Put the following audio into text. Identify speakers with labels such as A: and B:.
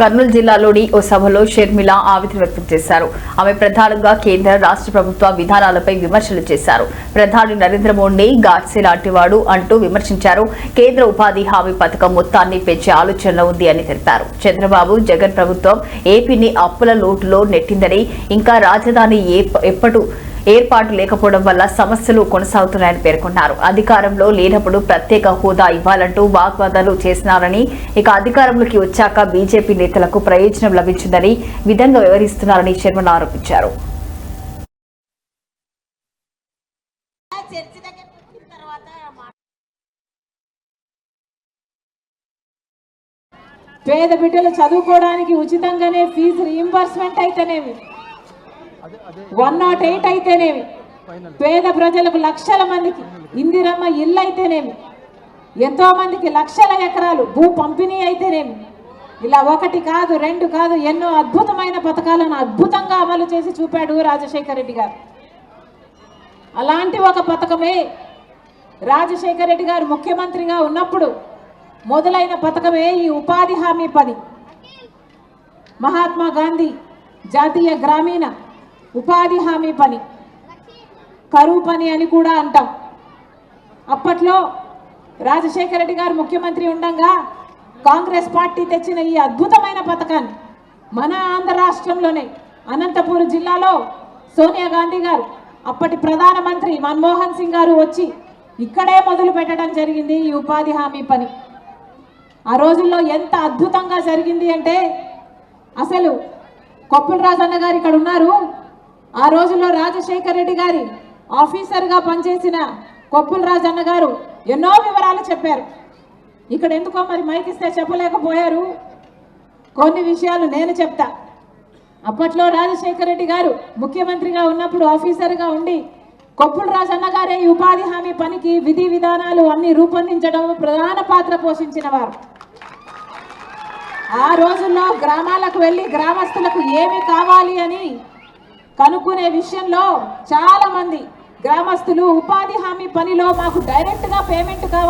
A: కర్నూలు జిల్లాలోని ఓ సభలో షర్మిల ఆవేదన వ్యక్తం చేశారు. ఆమె ప్రధానంగా కేంద్ర రాష్ట్ర ప్రభుత్వ విధానాలపై విమర్శలు చేశారు. ప్రధాని నరేంద్ర మోడీ గాడ్సే లాంటివాడు అంటూ విమర్శించారు. కేంద్ర ఉపాధి హామీ పథకం మొత్తాన్ని పెంచే ఆలోచనలో ఉంది అని తెలిపారు. చంద్రబాబు జగన్ ప్రభుత్వం ఏపీని అప్పుల లోటులో నెట్టిందని ఇంకా రాజధాని ఏ- ఎప్పటి ఏర్పాటు లేకపోవడం వల్ల సమస్యలు కొనసాగుతున్నాయని పేర్కొన్నారు. అధికారంలో లేనప్పుడు ప్రత్యేక హోదా ఇవ్వాలంటూ వాగ్వాదాలు చేసినారని ఇక అధికారంలోకి వచ్చాక బీజేపీ నేతలకు ప్రయోజనం లభించిందని విధంగా వ్యవహరిస్తున్నారని శర్మను ఆరోపించారు.
B: పేద బిడ్డలు చదువుకోవడానికి ఉచితంగానే ఫీజు రీయింబర్స్మెంట్ అయితేనేమి? వన్ నాట్ ఎయిట్ అయితేనేమి? పేద ప్రజలకు లక్షల మందికి ఇందిరమ్మ ఇల్లు అయితేనేమి? ఎంతో మందికి లక్షల ఎకరాలు భూ పంపిణీ అయితేనేమి? ఇలా ఒకటి కాదు రెండు కాదు ఎన్నో అద్భుతమైన పథకాలను అద్భుతంగా అమలు చేసి చూపాడు రాజశేఖర రెడ్డి గారు. అలాంటి ఒక పథకమే రాజశేఖర రెడ్డి గారు ముఖ్యమంత్రిగా ఉన్నప్పుడు మొదలైన పథకమే ఈ ఉపాధి హామీ పని. మహాత్మా గాంధీ జాతీయ గ్రామీణ ఉపాధి హామీ పని. కరువు పని అని కూడా అంటాం. అప్పట్లో రాజశేఖర రెడ్డి గారు ముఖ్యమంత్రి ఉండగా కాంగ్రెస్ పార్టీ తెచ్చిన ఈ అద్భుతమైన పథకాన్ని మన ఆంధ్ర రాష్ట్రంలోనే అనంతపూర్ జిల్లాలో సోనియా గాంధీ గారు అప్పటి ప్రధానమంత్రి మన్మోహన్ సింగ్ గారు వచ్చి ఇక్కడే మొదలు పెట్టడం జరిగింది ఈ ఉపాధి హామీ పని. ఆ రోజుల్లో ఎంత అద్భుతంగా జరిగింది అంటే అసలు కొప్పుల రాజన్న గారు ఇక్కడ ఉన్నారు. ఆ రోజుల్లో రాజశేఖర్ రెడ్డి గారి ఆఫీసర్గా పనిచేసిన కొప్పుల రాజన్న గారు ఎన్నో వివరాలు చెప్పారు. ఇక్కడ ఎందుకో మరి మైకిస్తే చెప్పలేకపోయారు. కొన్ని విషయాలు నేను చెప్తా. అప్పట్లో రాజశేఖర రెడ్డి గారు ముఖ్యమంత్రిగా ఉన్నప్పుడు ఆఫీసర్గా ఉండి కొప్పుల రాజన్న గారే ఈ ఉపాధి హామీ పనికి విధి విధానాలు అన్ని రూపొందించడం ప్రధాన పాత్ర పోషించిన వారు. ఆ రోజుల్లో గ్రామాలకు వెళ్ళి గ్రామస్తులకు ఏమి కావాలి అని కనుక్కునే విషయంలో చాలా మంది గ్రామస్తులు ఉపాధి హామీ పనిలో మాకు డైరెక్ట్గా పేమెంట్ కావాలి.